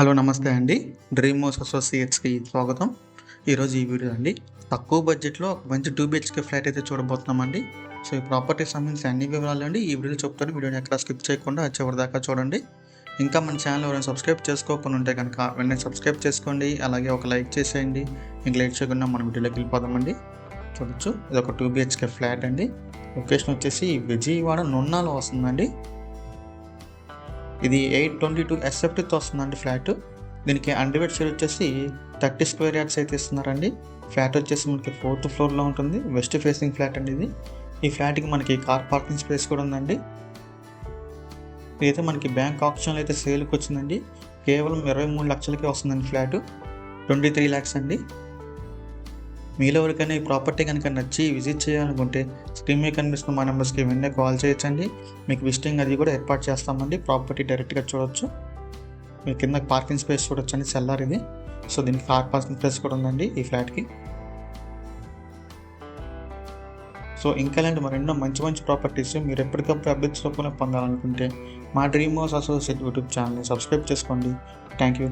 Hello నమస్తే అండి. Dream house అసోసియేట్స్కి స్వాగతం. ఈరోజు ఈ వీడియో అండి. తక్కువ బడ్జెట్లో ఒక మంచి టూ బిహెచ్కే ఫ్లాట్ అయితే చూడబోతున్నామండి. సో ఈ ప్రాపర్టీకి సంబంధించి అన్ని వివరాలు అండి. ఈ వీడియో చెప్తాను. వీడియోని ఎక్కడ స్కిప్ చేయకుండా చివరి దాకా చూడండి. ఇంకా మన ఛానల్ ఎవరైనా సబ్స్క్రైబ్ చేసుకోకుండా ఉంటే కనుక వెంటనే సబ్స్క్రైబ్ చేసుకోండి. అలాగే ఒక లైక్ చేసేయండి. ఇంక లైక్ చేయకుండా మన వీడియోలోకి వెళ్ళిపోదామండి. చూడొచ్చు. ఇది ఒక టూ బిహెచ్కే ఫ్లాట్ అండి. లొకేషన్ వచ్చేసి విజయవాడ నున్నాలో వస్తుందండి. ఇది ఎయిట్ ట్వంటీ టూ ఎస్ఎఫ్టీతో వస్తుందండి ఫ్లాట్. దీనికి అండర్వేట్ షేర్ వచ్చేసి థర్టీ స్క్వేర్ యార్డ్స్ అయితే ఇస్తున్నారండి. ఫ్లాట్ వచ్చేసి మనకి ఫోర్త్ ఫ్లోర్లో ఉంటుంది. వెస్ట్ ఫేసింగ్ ఫ్లాట్ అండి ఇది. ఈ ఫ్లాట్కి మనకి కార్ పార్కింగ్ స్పేస్ కూడా ఉందండి. ఇదైతే మనకి బ్యాంక్ ఆప్షన్లో అయితే సేల్కి వచ్చిందండి. కేవలం ఇరవై మూడు లక్షలకే వస్తుందండి ఫ్లాట్. ట్వంటీ త్రీ ల్యాక్స్ అండి. మీలో ఎవరికైనా ఈ ప్రాపర్టీ కనుక నచ్చి విజిట్ చేయాలనుకుంటే స్క్రీన్ మీద కనిపిస్తున్న మా నెంబర్స్కి వెంటనే కాల్ చేయొచ్చండి. మీకు విజిటింగ్ అది కూడా ఏర్పాటు చేస్తామండి. ప్రాపర్టీ డైరెక్ట్గా చూడొచ్చు. మీ కింద పార్కింగ్ స్పేస్ చూడొచ్చు అండి సెల్లార్ ఇది. సో దీనికి కార్ పార్కింగ్ స్పేస్ కూడా ఉందండి ఈ ఫ్లాట్కి. సో ఇంకా ఇలాంటి మరెన్నో మంచి మంచి ప్రాపర్టీస్ మీరు ఎప్పటికప్పుడు అప్డేట్స్ రూపంలో పొందాలనుకుంటే మా డ్రీమ్ హౌస్ అసోసియేట్ యూట్యూబ్ ఛానల్ని సబ్స్క్రైబ్ చేసుకోండి. Thank you